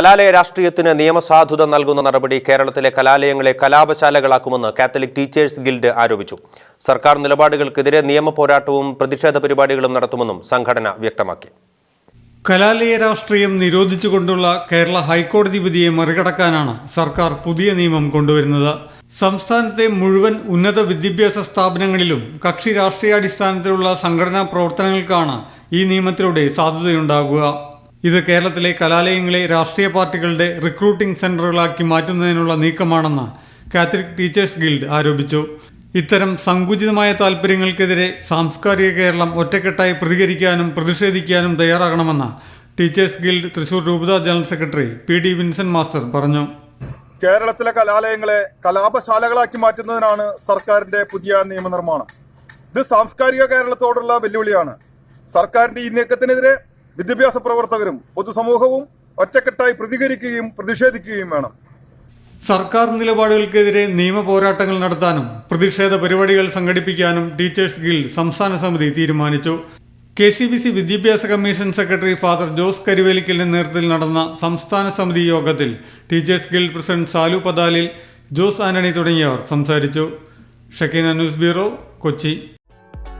കലാലയ രാഷ്ട്രീയത്തിന് നിയമസാധുത നൽകുന്ന നടപടി കേരളത്തിലെ കലാലയങ്ങളെ കലാപശാലകളാക്കുമെന്ന് കാത്തലിക് ടീച്ചേഴ്സ് ഗിൽഡ് ആരോപിച്ചു. സർക്കാർ നിലപാടുകൾക്കെതിരെ നിയമ പോരാട്ടവും പ്രതിഷേധ പരിപാടികളും നടത്തുമെന്നും സംഘടന വ്യക്തമാക്കി. കലാലയ രാഷ്ട്രീയം നിരോധിച്ചുകൊണ്ടുള്ള കേരള ഹൈക്കോടതി വിധിയെ മറികടക്കാനാണ് സർക്കാർ പുതിയ നിയമം കൊണ്ടുവരുന്നത്. സംസ്ഥാനത്തെ മുഴുവൻ ഉന്നത വിദ്യാഭ്യാസ സ്ഥാപനങ്ങളിലും കക്ഷി രാഷ്ട്രീയാടിസ്ഥാനത്തിലുള്ള സംഘടനാ പ്രവർത്തനങ്ങൾക്കാണ് ഈ നിയമത്തിലൂടെ സാധുതയുണ്ടാകുക. ഇത് കേരളത്തിലെ കലാലയങ്ങളെ രാഷ്ട്രീയ പാർട്ടികളുടെ റിക്രൂട്ടിംഗ് സെന്ററുകളാക്കി മാറ്റുന്നതിനുള്ള നീക്കമാണെന്ന് കാത്തലിക് ടീച്ചേഴ്സ് ഗിൽഡ് ആരോപിച്ചു. ഇത്തരം സങ്കുചിതമായ താൽപ്പര്യങ്ങൾക്കെതിരെ സാംസ്കാരിക കേരളം ഒറ്റക്കെട്ടായി പ്രതികരിക്കാനും പ്രതിഷേധിക്കാനും തയ്യാറാകണമെന്ന് ടീച്ചേഴ്സ് ഗിൽഡ് തൃശൂർ രൂപത general secretary P D Vincent master പറഞ്ഞു. കേരളത്തിലെ കലാലയങ്ങളെ കലാപശാലകളാക്കി മാറ്റുന്നതിനാണ് സർക്കാരിന്റെ പുതിയ നിയമനിർമ്മാണം. ഇത് സാംസ്കാരിക കേരളത്തോടുള്ള വെല്ലുവിളിയാണ്. സർക്കാരിന്റെ ഈ നീക്കത്തിനെതിരെ വിദ്യാഭ്യാസ പ്രവർത്തകരും പൊതുസമൂഹവും ഒറ്റക്കെട്ടായി പ്രതികരിക്കുകയും പ്രതിഷേധിക്കുകയും വേണം. സർക്കാർ നിലപാടുകൾക്കെതിരെ നിയമ പോരാട്ടങ്ങൾ നടത്താനും പ്രതിഷേധ പരിപാടികൾ സംഘടിപ്പിക്കാനും ടീച്ചേഴ്സ് ഗിൽഡ് സംസ്ഥാന സമിതി തീരുമാനിച്ചു. കെ സി ബി സി വിദ്യാഭ്യാസ കമ്മീഷൻ സെക്രട്ടറി ഫാദർ ജോസ് കരിവേലിക്കലിന്റെ നേതൃത്വത്തിൽ നടന്ന സംസ്ഥാന സമിതി യോഗത്തിൽ teachers guild president Salu Pathalil Jose Antony തുടങ്ങിയവർ സംസാരിച്ചു. Shekinah news bureau Kochi.